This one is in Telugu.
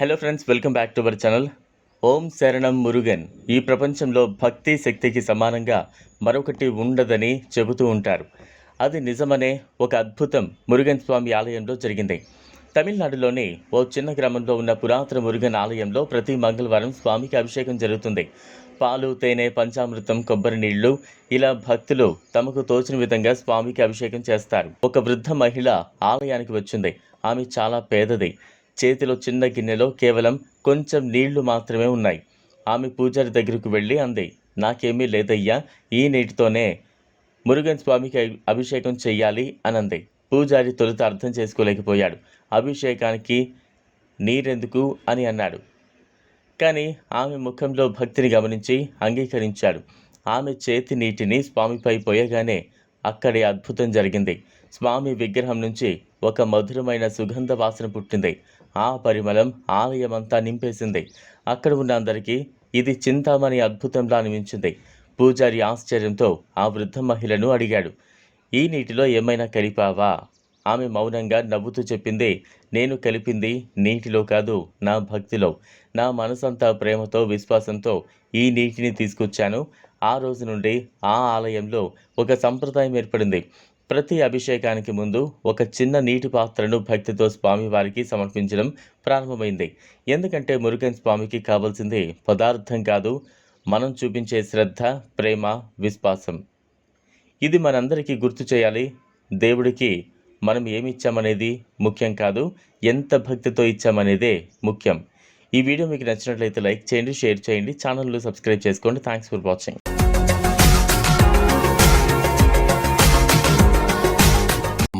Hello friends welcome back to our channel Om శరణం మురుగన్. ఈ ప్రపంచంలో భక్తి శక్తికి సమానంగా మరొకటి ఉండదని చెబుతూ ఉంటారు. అది నిజమనే ఒక అద్భుతం మురుగన్ స్వామి ఆలయంలో జరిగింది. తమిళనాడులోని ఓ చిన్న గ్రామంలో ఉన్న పురాతన మురుగన్ ఆలయంలో ప్రతి మంగళవారం స్వామికి అభిషేకం జరుగుతుంది. పాలు తేనె పంచామృతం కొబ్బరి నీళ్ళు ఇలా భక్తులు తమకు తోచిన విధంగా స్వామికి అభిషేకం చేస్తారు. ఒక వృద్ధ మహిళ ఆలయానికి వచ్చింది. ఆమె చాలా పేదది. చేతిలో చిన్న గిన్నెలో కేవలం కొంచెం నీళ్ళు మాత్రమే ఉన్నాయి. ఆమె పూజారి దగ్గరకు వెళ్ళి అంది నాకేమీ లేదయ్యా ఈ నీటితోనే మురుగన్ స్వామికి అభిషేకం చెయ్యాలి అనంది. పూజారి తొలుత అర్థం చేసుకోలేకపోయాడు. అభిషేకానికి నీరెందుకు? అని అన్నాడు. కానీ ఆమె ముఖంలో భక్తిని గమనించి అంగీకరించాడు. ఆమె చేతి నీటిని స్వామిపై పోయగానే అక్కడే అద్భుతం జరిగింది. స్వామి విగ్రహం నుంచి ఒక మధురమైన సుగంధ వాసన పుట్టింది. ఆ పరిమళం ఆలయమంతా నింపేసింది. అక్కడ ఉన్న అందరికీ ఇది చింతామణి అద్భుతంలా అనిపించింది. పూజారి ఆశ్చర్యంతో ఆ వృద్ధ మహిళను అడిగాడు. ఈ నీటిలో ఏమైనా కలిపావా? ఆమె మౌనంగా నవ్వుతూ చెప్పింది. నేను కలిపింది నీటిలో కాదు నా భక్తిలో. నా మనసంతా ప్రేమతో విశ్వాసంతో ఈ నీటిని తీసుకొచ్చాను. ఆ రోజు నుండి ఆ ఆలయంలో ఒక సంప్రదాయం ఏర్పడింది. ప్రతి అభిషేకానికి ముందు ఒక చిన్న నీటి పాత్రను భక్తితో స్వామివారికి సమర్పించడం ప్రారంభమైంది. ఎందుకంటే మురుగన్ స్వామికి కావాల్సింది పదార్థం కాదు మనం చూపించే శ్రద్ధ ప్రేమ విశ్వాసం. ఇది మనందరికీ గుర్తు చేయాలి. దేవుడికి మనం ఏమి ఇచ్చామనేది ముఖ్యం కాదు ఎంత భక్తితో ఇచ్చామనేదే ముఖ్యం. ఈ వీడియో మీకు నచ్చినట్లయితే లైక్ చేయండి షేర్ చేయండి ఛానల్ను సబ్స్క్రైబ్ చేసుకోండి. Thanks for watching.